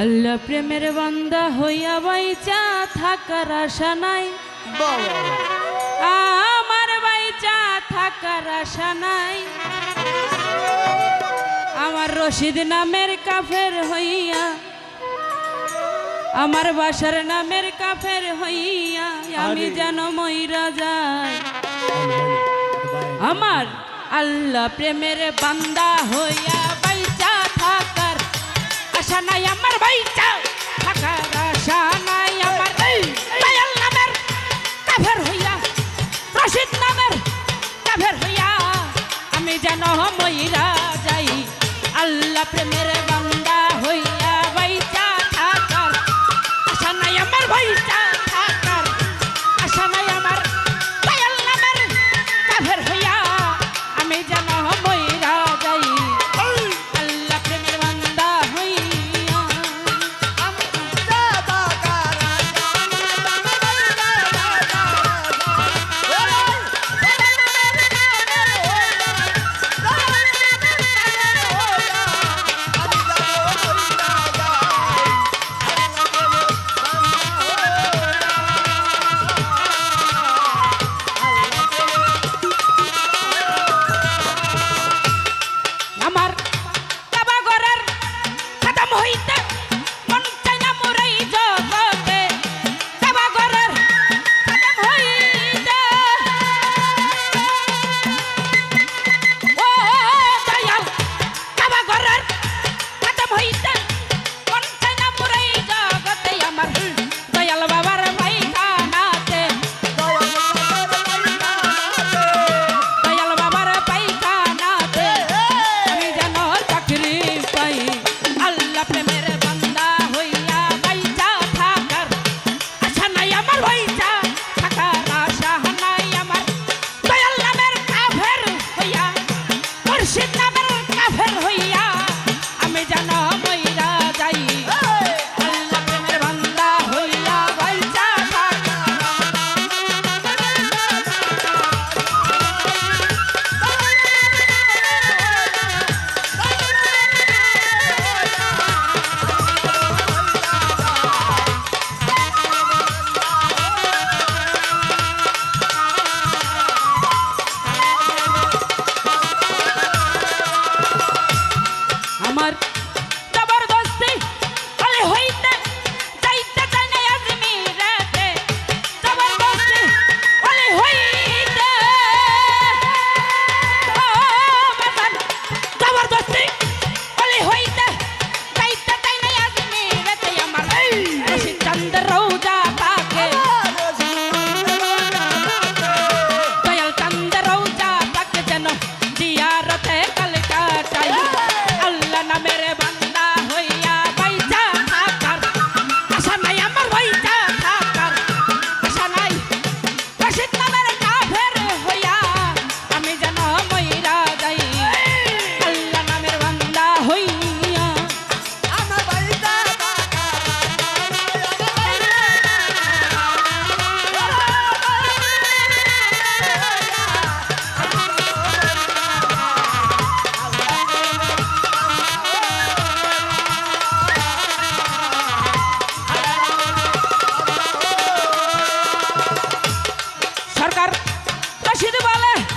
আল্লাহ প্রেমের বান্দা হইয়া বাইচা থাকার আশা নাই। আমার বাইচা থাকার আশা নাই। আমার রশিদ নামের কাফের হইয়া আমার বাসার নামের কাফের হইয়া আমি যেন ময়রা যাই। আমার আল্লাহ প্রেমের বান্দা হইয়া চাষির বলে?